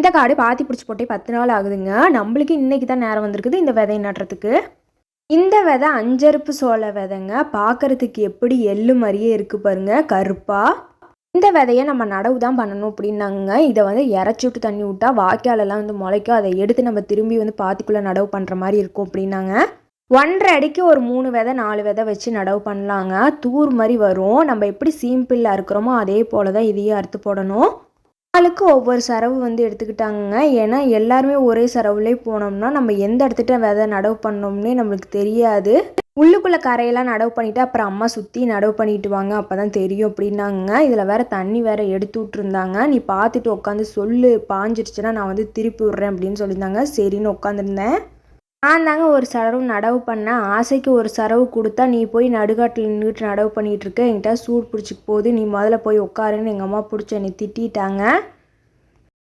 இந்த காடு பாத்தி பிடிச்சி போட்டே பத்து நாள் ஆகுதுங்க. நம்மளுக்கு இன்னைக்கு தான் நேரம் வந்திருக்குது இந்த விதையை நடுறதுக்கு. இந்த விதை அஞ்சருப்பு சோள விதைங்க. பார்க்கறதுக்கு எப்படி எள்ளு மாதிரியே இருக்குது பாருங்க. கருப்பா. இந்த விதையை நம்ம நடவு தான் பண்ணணும் அப்படின்னாங்க இதை வந்து இறச்சி விட்டு தண்ணி விட்டா வாய்க்காலெல்லாம் வந்து முளைக்கும். அதை எடுத்து நம்ம திரும்பி வந்து பாத்திக்குள்ளே நடவு பண்ணுற மாதிரி இருக்கும் அப்படின்னாங்க. ஒன்றரை அடிக்கு ஒரு மூணு விதை நாலு விதை வச்சு நடவு பண்ணலாங்க. தூர் மாதிரி வரும். நம்ம எப்படி சீம்பிள்ல இருக்கிறோமோ அதே போல தான் இதையும் அறுத்து போடணும். ஆளுக்கு ஒவ்வொரு சரவு வந்து எடுத்துக்கிட்டாங்க ஏன்னா எல்லாருமே ஒரே சரவுலே போனோம்னா நம்ம எந்த இடத்துட்ட விதை நடவு பண்ணோம்னே நம்மளுக்கு தெரியாது. உள்ளுக்குள்ளே கரையெல்லாம் நடவு பண்ணிவிட்டு அப்புறம் அம்மா சுற்றி நடவு பண்ணிட்டு வாங்க அப்போ தான் தெரியும் அப்படின்னாங்க இதில் வேற தண்ணி வேற எடுத்து விட்ருந்தாங்க நீ பார்த்துட்டு உட்காந்து சொல்லு பாஞ்சிருச்சுன்னா நான் வந்து திருப்பி விட்றேன் அப்படின்னு சொல்லியிருந்தாங்க. சரின்னு உட்காந்துருந்தேன். நான் தாங்க ஒரு சரவு நடவு பண்ணேன். ஆசைக்கு ஒரு சரவு கொடுத்தா நீ போய் நடுகாட்டில் நின்றுட்டு நடவு பண்ணிகிட்ருக்க என்கிட்ட சூடு பிடிச்சிக்கு போகுது. நீ முதல்ல போய் உட்காருன்னு எங்கள் அம்மா பிடிச்சி என்னை திட்டிட்டாங்க.